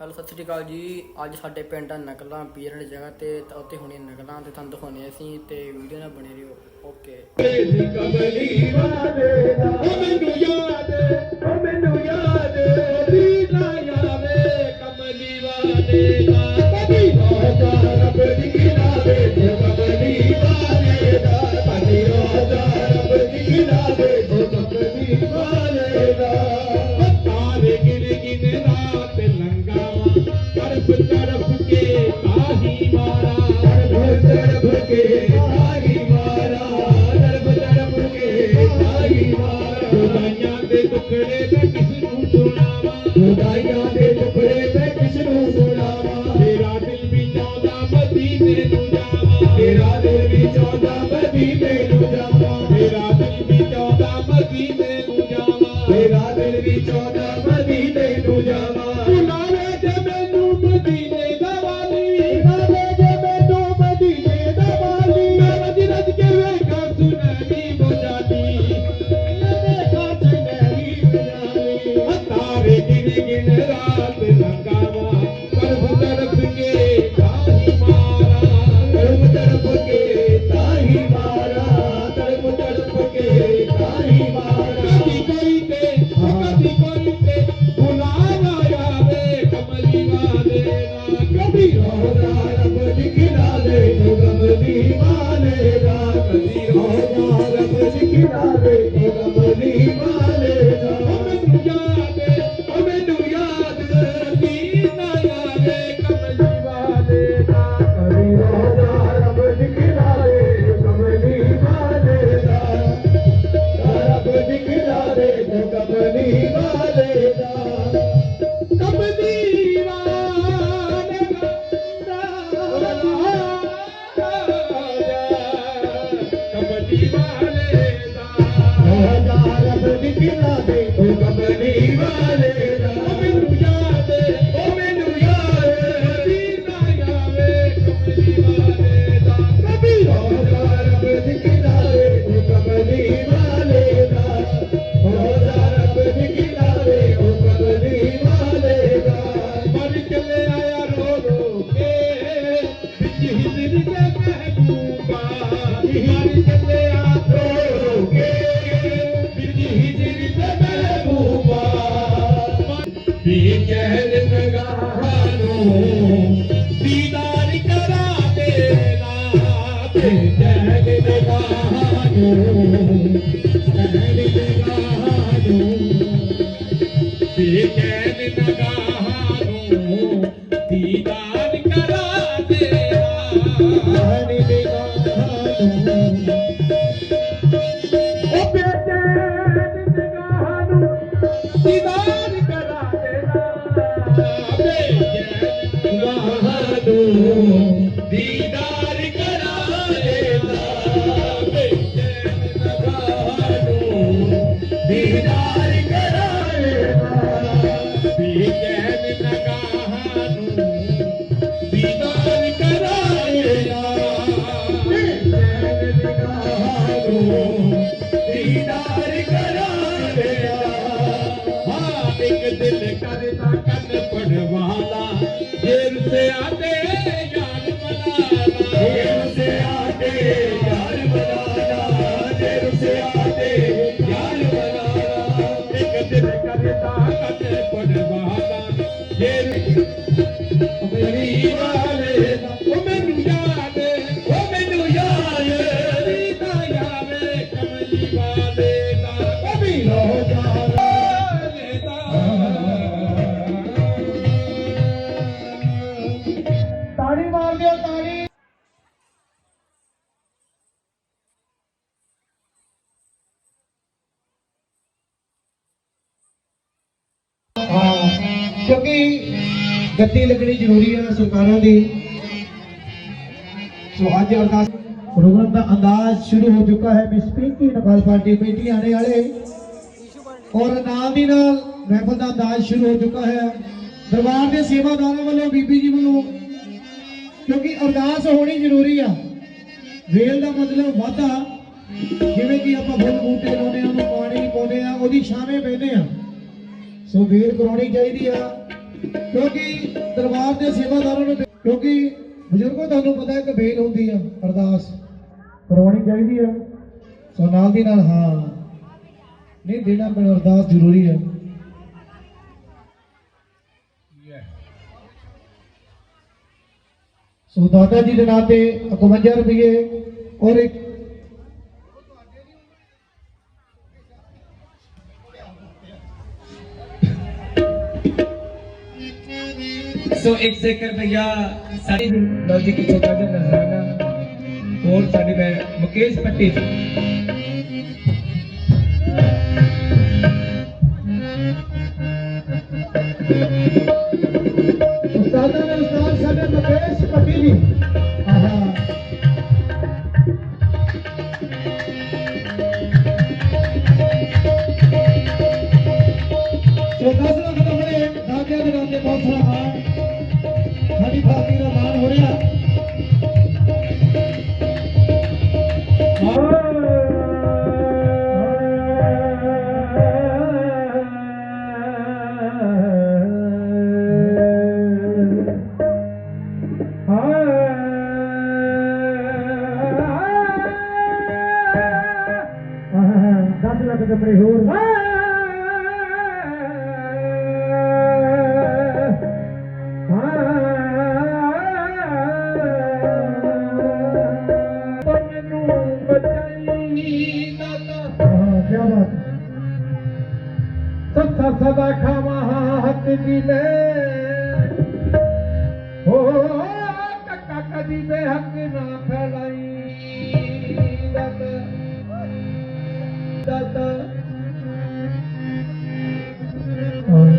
Hello, ਸਤਿ ਸ਼੍ਰੀ ਅਕਾਲ ਜੀ। ਅੱਜ ਸਾਡੇ ਪਿੰਡ ਨਕਲਾਂ, ਪੀਰ ਵਾਲੀ ਜਗ੍ਹਾ ਤੇ ਉੱਥੇ ਹੁਣੇ ਨਕਲਾਂ ਤੇ ਤੁਹਾਨੂੰ ਦਿਖਾਉਣੇ ਅਸੀਂ ਤੇ ਵੀਡੀਓ ਨਾਲ ਬਣੇ ਰਹੋ। ਓਕੇ ਹੋ ਜਾ ਵੀ ਚਾਹੁੰਦਾ ਮੈਂ ਵੀ ਮੈਨੂੰ ਜਾਵਾਂ ਮੇਰਾ ਦਿਲ ਵੀ ਚਾਹੁੰਦਾ ਮੈਂ ਵੀ ਮੈਨੂੰ ਜਾਵਾਂ। ਮੇਰਾ ਦਿਲ ਵੀ ਚਾਹੁੰਦਾ ਕਿਉਂਕਿ ਗੱਡੀ ਲੱਗਣੀ ਜ਼ਰੂਰੀ ਹੈ ਸਰਕਾਰਾਂ ਦੀ। ਸੋ ਅੱਜ ਅਰਦਾਸ ਪ੍ਰੋਗਰਾਮ ਦਾ ਅੰਦਾਜ਼ ਸ਼ੁਰੂ ਹੋ ਚੁੱਕਾ ਹੈ। ਬਿਸਪੀ ਕੀ ਨਕਾਲ ਪਾਰਟੀ ਕਮੇਟੀ ਆਣੇ ਵਾਲੇ। ਔਰ ਨਾਲ ਦੀ ਨਾਲ ਮਹਿਫਲ ਦਾ ਅੰਦਾਜ਼ ਸ਼ੁਰੂ ਹੋ ਚੁੱਕਾ ਹੈ। ਦਰਬਾਰ ਦੇ ਸੇਵਾਦਾਰਾਂ ਵੱਲੋਂ ਬੀਬੀ ਜੀ ਵੱਲੋਂ ਕਿਉਂਕਿ ਅਰਦਾਸ ਹੋਣੀ ਜ਼ਰੂਰੀ ਆ। ਵੇਲ ਦਾ ਮਤਲਬ ਵਾਧਾ। ਜਿਵੇਂ ਕਿ ਆਪਾਂ ਫੁੱਲ ਬੂਟੇ ਲਾਉਂਦੇ ਆ ਉਹਨੂੰ ਪਾਣੀ ਪਾਉਂਦੇ ਆ ਉਹਦੀ ਛਾਵੇਂ ਬੈਠੇ ਆ ਸੋ ਵੀਰ ਕਰਾਉਣੀ ਚਾਹੀਦੀ ਆ। ਕਿਉਂਕਿ ਦਰਬਾਰ ਦੇ ਸੇਵਾਦਾਰਾਂ ਨੂੰ ਕਿਉਂਕਿ ਬਜ਼ੁਰਗੋ, ਤੁਹਾਨੂੰ ਪਤਾ ਹੈ ਕਿ ਬੇਲ ਹੁੰਦੀ ਆ, ਅਰਦਾਸ। ਕਰਾਉਣੀ ਚਾਹੀਦੀ ਆ। ਸੋ ਨਾਲ ਦੀ ਨਾਲ, ਹਾਂ। ਨਹੀਂ, ਦੇਣਾ ਪੈਣਾ, ਅਰਦਾਸ ਜ਼ਰੂਰੀ ਆ। ਸੋ ਦਾਦਾ ਜੀ ਦੇ ਨਾਂ ਤੇ 51 ਰੁਪਏ ਔਰ ਇੱਕ 101 से कर भैया सारी लौ जी की चौका का नजराना और साढ़े मैं मुकेश पट्टी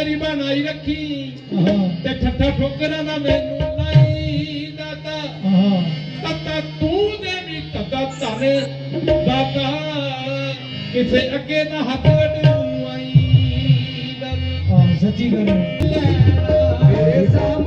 ਮੇਰੀ ਬਣਾਈ ਰੱਖੀ। ਤੇ ਠੱਠਾ ਠੋਕਰਾਂ ਨਾ ਮੈਨੂੰ ਲਈ ਦਾਤਾ। ਦਾਤਾ ਤੂੰ ਦੇ ਵੀ ਕਦਾ ਧਰ ਦਾਤਾ ਕਿਸੇ ਅੱਗੇ ਨਾ ਹੱਥ ਵਡੂ ਆਈ। ਦਾਤਾ ਸੱਚੀ ਗੱਲ ਮੇਰੇ ਸਾਹ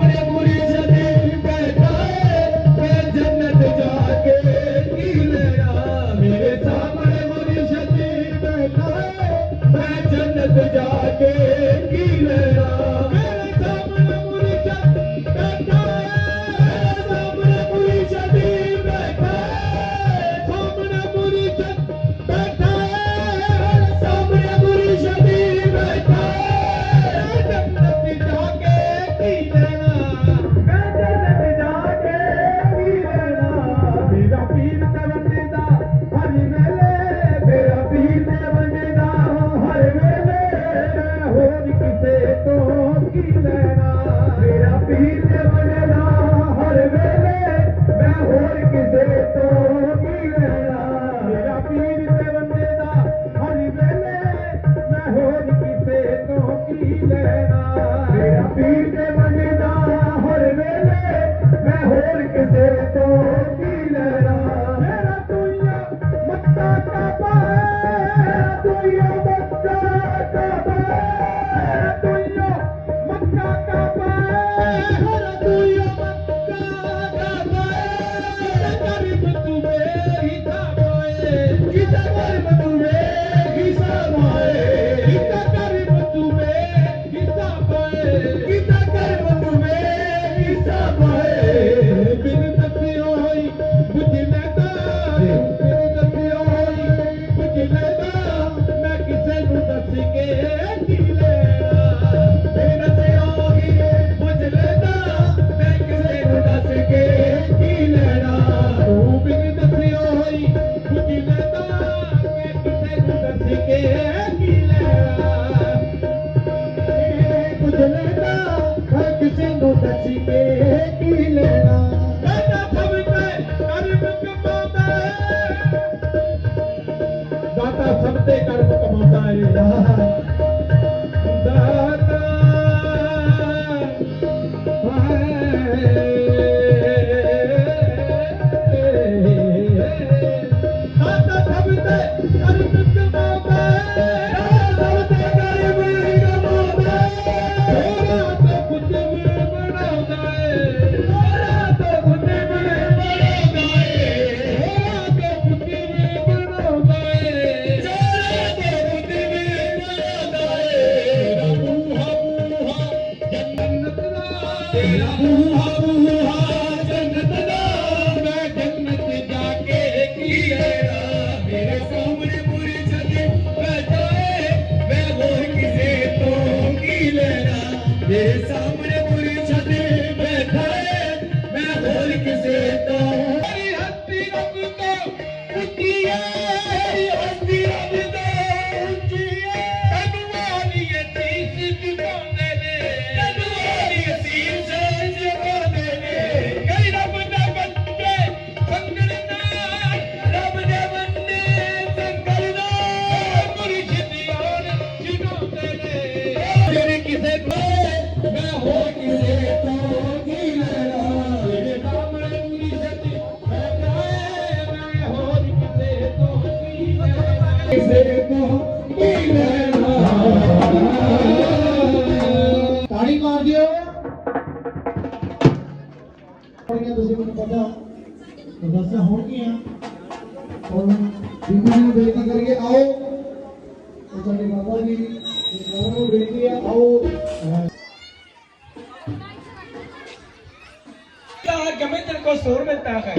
کرتا ہے؟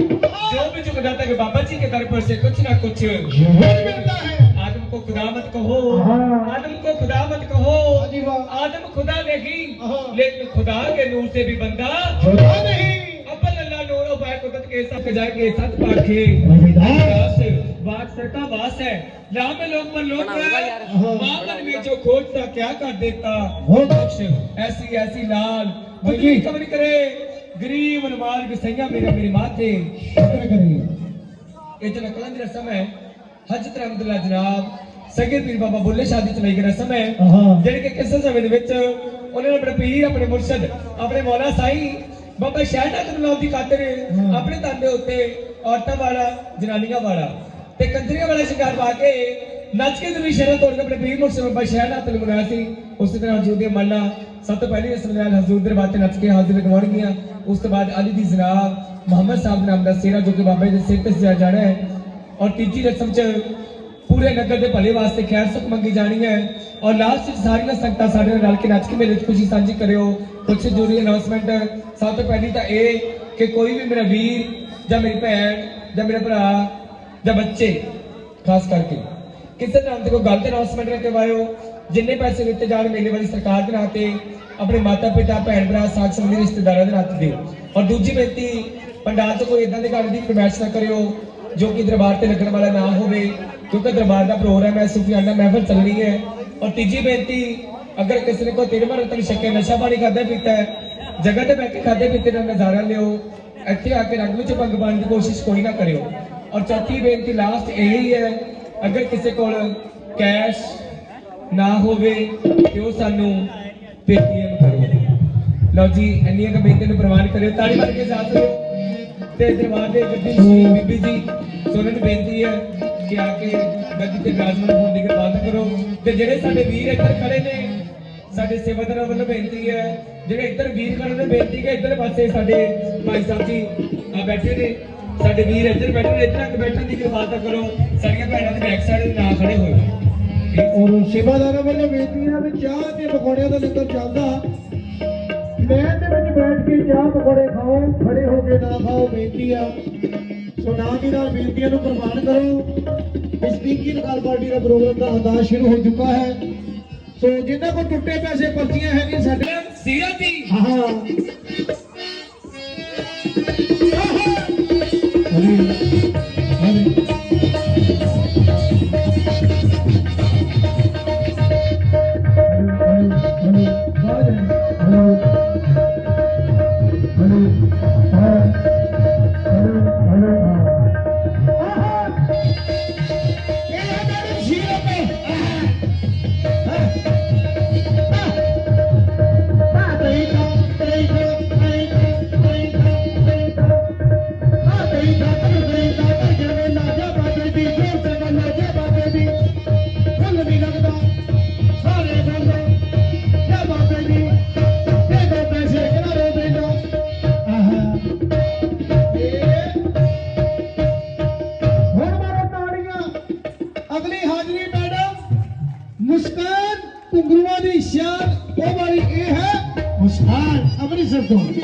جو بھی چک جاتا ہے کہ بابا جی کے در پر سے کچھ نہ کچھ۔ آدم کو خدا مت کہو۔ آدم کو خدا مت کہو۔ آدم خدا نہیں لیکن خدا کے نور سے بھی بندہ۔ خدا نہیں۔ قدرت کے ساتھ جائے کے ساتھ پاکھے بات سر کا ہے۔ یہاں میں لوگ پر لوٹ رہا ہے وہاں میں جو کھوجتا کیا کر دیتا؟ ایسی ایسی لال۔ خود بھی قبر کرے۔ गरीब नमाज गसैया मेरा मेरे माथे शुक्र करें इतना कलंद रसम है हजरत रहमतुल्लाह जनाब ਸਗੇ ਪੀਰ ਬਾਬਾ ਬੁੱਲੇ ਸ਼ਾਦੀ ਚਲਾਈ ਗਏ ਰਸਮ ਜਿਹੜੇ ਕਿ ਕਿਸੇ ਸਮੇਂ ਦੇ ਵਿੱਚ ਉਹਨਾਂ ਨੇ ਆਪਣੇ ਪੀਰ ਆਪਣੇ ਮੁਰਸ਼ਿਦ ਆਪਣੇ ਮੌਲਾ ਸਾਈ ਬਾਬਾ ਸ਼ਹਿਦਾ ਤੁਲਾਬ ਦੀ ਖਾਤਰ ਆਪਣੇ ਤਨ ਦੇ ਉੱਤੇ ਔਰਤਾਂ ਵਾਲਾ ਜਨਾਨੀਆਂ ਵਾਲਾ ਤੇ ਕੰਦਰੀਆਂ ਵਾਲਾ ਸ਼ਿਕਾਰ ਪਾ ਕੇ ਨੱਚ ਕੇ ਤੇ ਸ਼ਰਤ ਤੋੜ ਕੇ ਆਪਣੇ ਪੀਰ ਮੁਰਸ਼ਿਦ ਬਾਬਾ ਸ਼ਹਿਦਾ ਤੁਲਾਬ ਸੀ। ਉਸੇ ਤਰ੍ਹਾਂ ਜੂਦੇ ਮੱਲਾ ਸਭ ਤੋਂ ਪਹਿਲੀ ਰਸਮ ਨਾਲ ਹਜ਼ੂਰ ਦਰਬਾਰ ਤੇ ਨੱਚ ਕੇ ਹਾਜ਼ਰ ਕਰਵਾਉਣਗੀਆਂ ਉਸ ਤੋਂ ਬਾਅਦ ਅਲੀ ਦੀ ਜ਼ਨਾਬ ਮੁਹੰਮਦ ਸਾਹਿਬ ਨਾਮ ਦਾ ਸੇਰਾ ਜੋ ਕਿ ਬਾਬਾ ਜੀ ਦੇ ਸਿਰ ਤੇ ਸਜਾ ਜਾਣਾ ਹੈ ਔਰ ਤੀਜੀ ਰਸਮ ਚ ਪੂਰੇ ਨਗਰ ਦੇ ਭਲੇ ਵਾਸਤੇ ਖੈਰ ਸੁਖ ਮੰਗੀ ਜਾਣੀ ਹੈ ਔਰ ਲਾਸਟ ਚ ਸਾਰੀਆਂ ਸੰਗਤਾਂ ਸਾਡੇ ਨਾਲ ਰਲ ਕੇ ਨੱਚ ਕੇ ਮੇਲੇ ਚ ਖੁਸ਼ੀ ਸਾਂਝੀ ਕਰਿਓ ਕੁਝ ਜ਼ਰੂਰੀ ਅਨਾਉਂਸਮੈਂਟ ਸਭ ਤੋਂ ਪਹਿਲੀ ਤਾਂ ਇਹ ਕਿ ਕੋਈ ਵੀ ਮੇਰਾ ਵੀਰ ਜਾਂ ਮੇਰੀ ਭੈਣ ਜਾਂ ਮੇਰਾ ਭਰਾ ਜਾਂ ਬੱਚੇ ਖਾਸ ਕਰਕੇ ਕਿਸੇ ਨਾਮ ਤੇ ਕੋਈ ਗਲਤ ਅਨਾਉਂਸਮੈਂਟ ਨਾ ਕਰਵਾਇਓ ਜਿੰਨੇ ਪੈਸੇ ਦਿੱਤੇ ਜਾਣ ਮੇਲੇ ਵਾਲੀ ਸਰਕਾਰ ਦੇ ਨਾਂ ਤੇ ਆਪਣੇ ਮਾਤਾ ਪਿਤਾ, ਭੈਣ ਭਰਾ, ਸਾਥ ਸੰਬੰਧੀ ਰਿਸ਼ਤੇਦਾਰਾਂ ਦੇ ਨਾਂ ਤੇ ਦਿਓ। ਔਰ ਦੂਜੀ ਬੇਨਤੀ, ਪੰਡਾਲ ਤੋਂ ਕੋਈ ਇਦਾਂ ਦੇ ਘਰ ਦੀ ਫਰਮਾਇਸ਼ ਨਾ ਕਰਿਓ ਜੋ ਕਿ ਦਰਬਾਰ ਤੇ ਲੱਗਣ ਵਾਲਾ ਨਾ ਹੋਵੇ, ਕਿਉਂਕਿ ਦਰਬਾਰ ਦਾ ਪ੍ਰੋਗਰਾਮ ਹੈ ਸੁਫੀਆਨਾ ਮਹਿਫਲ ਚੱਲਣੀ ਹੈ। ਔਰ ਤੀਜੀ ਬੇਨਤੀ, ਅਗਰ ਕਿਸੇ ਨੇ ਕੋਈ ਤੇਰੇ ਮਰ ਤਨ ਸ਼ੱਕੇ ਨਸ਼ਾ ਪਾਣੀ ਖਾਦਾ ਪੀਤਾ ਹੈ, ਜਗ੍ਹਾ ਤੇ ਬੈਠ ਕੇ ਖਾਦੇ ਪੀਤੇ ਦਾ ਨਜ਼ਾਰਾ ਲਿਓ। ਇੱਥੇ ਆ ਕੇ ਰੰਗ ਵਿੱਚ ਭੰਗ ਪਾਉਣ ਦੀ ਕੋਸ਼ਿਸ਼ ਕੋਈ ਨਾ ਕਰਿਓ। ਔਰ ਚੌਥੀ ਬੇਨਤੀ ਲਾਸਟ ਇਹੀ ਹੈ, ਅਗਰ ਕਿਸੇ ਕੋਲ ਕੈਸ਼ ਨਾ ਹੋਵੇ ਤੇ ਉਹ ਸਾਨੂੰ ਪੇਟੀਐਮ ਕਰੋ। ਲਓ ਜੀ, ਇੰਨੀਆਂ ਕੁ ਬੇਨਤੀ ਨੂੰ ਪ੍ਰਵਾਨ ਕਰਿਓ। ਤਾੜੀ ਮਾਰ ਕੇ ਸਾਥ ਦਿਓ ਤੇ ਦਰਬਾਰ ਦੇ ਗੱਦੀ ਜੀ ਬੀਬੀ ਜੀ ਸੋਨਾਂ ਨੂੰ ਬੇਨਤੀ ਹੈ ਕਿ ਆ ਕੇ ਗੱਦੀ ਤੇ ਵਿਰਾਜਮਾਨ ਹੋਣ ਦੀ ਕਿਰਪਾ ਕਰੋ। ਤੇ ਜਿਹੜੇ ਸਾਡੇ ਵੀਰ ਇੱਧਰ ਖੜੇ ਨੇ, ਸਾਡੇ ਸੇਵਾਦਾਰਾਂ ਵੱਲੋਂ ਬੇਨਤੀ ਹੈ, ਜਿਹੜੇ ਇੱਧਰ ਵੀਰ ਖੜੇ ਨੇ, ਬੇਨਤੀ ਹੈ ਇੱਧਰ ਪਾਸੇ ਸਾਡੇ ਭਾਈ ਸਾਹਿਬ ਜੀ ਆ ਬੈਠੇ ਨੇ। ਸਾਡੇ ਵੀਰ ਇੱਧਰ ਬੈਠੇ ਨੇ, ਇੱਧਰ ਆ ਕੇ ਬੈਠਣ ਦੀ ਕਿਰਪਾ ਕਰੋ। ਸਾਡੀਆਂ ਭੈਣਾਂ ਦੇ ਬੈਕ ਸਾਈਡ ਦੇ ਖੜੇ ਹੋਏ ਔਰ ਸੇਵਾਦਾਰਾਂ ਵੱਲੋਂ ਬੇਨਤੀ ਹੈ ਵੀ ਚਾਹ ਤੇ ਪਕੌੜਿਆਂ ਦਾ ਲੰਗਰ ਚੱਲਦਾ। ਮੈਂ ਦੇ ਵਿੱਚ ਬੈਠ ਕੇ ਚਾਹ ਪਕੌੜੇ ਖਾਓ ਖੜੇ ਹੋ ਕੇ ਨਾ ਖਾਓ ਬੇਨਤੀ ਆ। ਸੋ ਨਾਲ ਦੀ ਨਾਲ ਬੇਨਤੀਆਂ ਨੂੰ ਪ੍ਰਵਾਨ ਕਰੋ। ਇਸ ਪਿੰਕੀ ਨਕਾਲ ਪਾਰਟੀ ਦਾ ਪ੍ਰੋਗਰਾਮ ਦਾ ਅੰਦਾਜ਼ ਸ਼ੁਰੂ ਹੋ ਚੁੱਕਾ ਹੈ। ਸੋ ਜਿਨ੍ਹਾਂ ਕੋਲ ਟੁੱਟੇ ਪੈਸੇ ਪਰਚੀਆਂ ਹੈਗੀਆਂ ਸਾਡੇ ਸੀਰਤ ਜੀ। ਹਾਂ। చెప్పు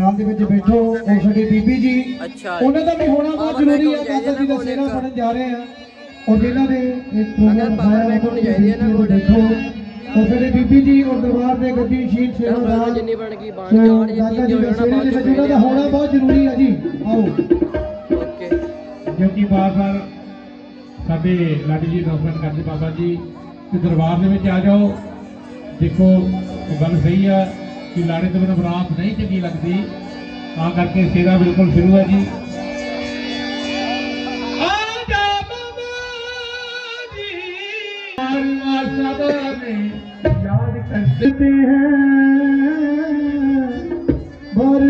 ਪੰਡਾਲ ਦੇ ਵਿੱਚ ਬੈਠੋ। ਉਹ ਸਾਡੀ ਬੀਬੀ ਜੀ। ਅੱਛਾ। ਉਹਨਾਂ ਦਾ ਵੀ ਹੋਣਾ ਬਹੁਤ ਜ਼ਰੂਰੀ ਹੋਣੀ ਦਾਦਾ ਜੀ ਦਾ ਸੇਵਾ ਨਾ ਫੜਨ ਜਾ ਰਹੇ ਆ ਔਰ ਜਿਨ੍ਹਾਂ ਇਹ ਅਗਰ ਪ੍ਰੋਗਰਾਮ bank ਉਹਨਾਂ ਹੋਣੀ ਨੂੰ ਚਾਹੀਦੀ ਹੈ ਨਾ ਕੋਲ। ਬੈਠੋ ਉਹ ਸਾਡੇ ਬੀਬੀ ਜੀ ਔਰ ਦਰਬਾਰ ਦੇ ਗੱਦੀ ਬਣ ਸੇਵਾਦਾਰ ਜਿੰਨੀ ਬਣ ਗਈ ਬਣ ਜਾਣ ਜਿੱਤੀ ਜੀ ਹੋ ਦਾ ਦੇ ਦਾ ਹੋਣਾ ਬਹੁਤ ਜ਼ਰੂਰੀ ਆ ਜੀ। ਆਓ। ਓਕੇ। ਕਿਉਂਕਿ ਬਾਰ-ਬਾਰ ਸਾਡੇ ਲਾਡੀ ਜੀ ਨੌਕਰਨ ਕਰਦੇ ਬਾਬਾ ਜੀ ਕਿ ਦਰਬਾਰ ਦੇ ਵਿੱਚ ਆ ਜਾਓ। ਦੇਖੋ ਗੱਲ ਸਹੀ ਆ। ਕਿ ਲਾੜੇ ਤੋਂ ਬਿਨਾਂ ਬਰਾਤ ਨਹੀਂ ਚੰਗੀ ਲੱਗਦੀ ਤਾਂ ਕਰਕੇ ਸੇਵਾ ਬਿਲਕੁਲ ਸ਼ੁਰੂ ਹੈ ਜੀ ਯਾਦ ਕਰਤੇ ਹੈ ਬਾਰ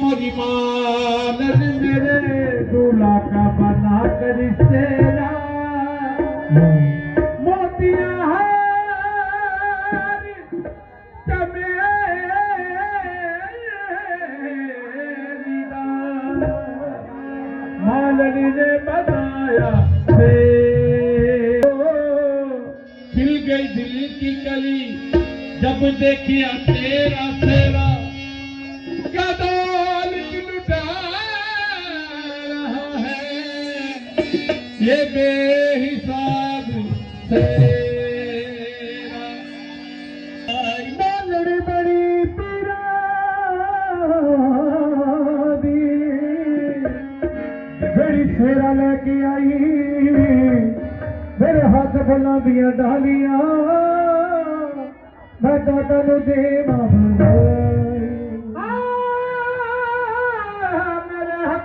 ਮੋਰੀ ਮਾਂ ਨਰ ਮੇਰੇ ਗੁਲਾ ਕਾ ਬਨਾ खिल गई दिल की कली जब देखिया तेरा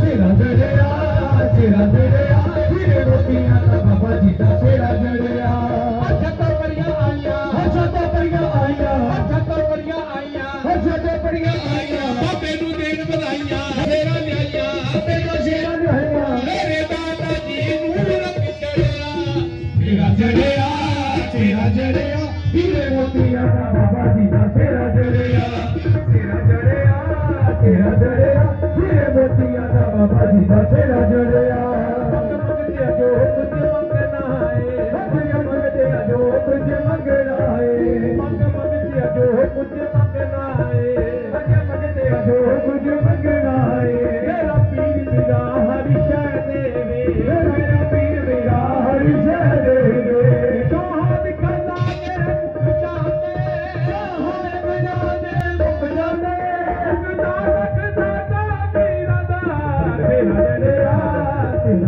ਜਿਹੜਾ ਜੜਿਆ ਤੇਰਾ ਜੜਿਆ ਵੀਰੇ ਰੋਟੀਆਂ ਤਾਂ ਬਾਬਾ ਜੀ ਦਾ ਤੇਰਾ ਜੜਿਆ ڪجهه نه آهي ڪجهه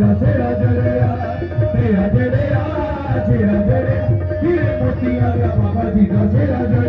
ਦਾ ਛੇੜਾ ਜੜਿਆ ਤੇਰਾ ਜੜਿਆ ਛੇੜਾ ਜੜਿਆ ਤੇਰੇ ਮੋਤੀਆਂ ਦਾ ਬਾਬਾ ਜੀ ਦਾ ਛੇੜਾ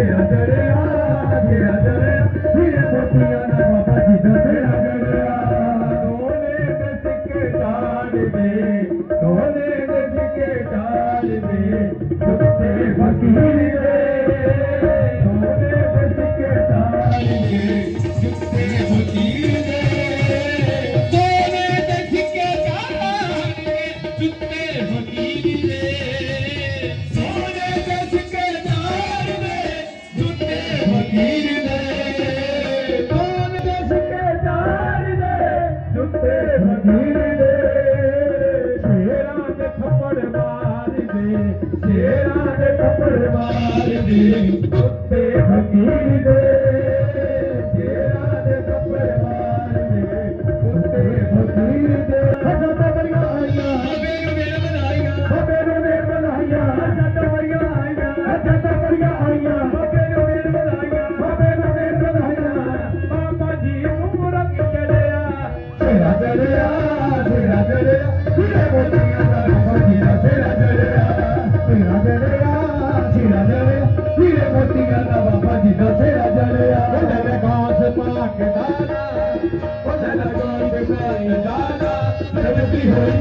Tere tere ਉਹਦੇ ਲਗਾਸ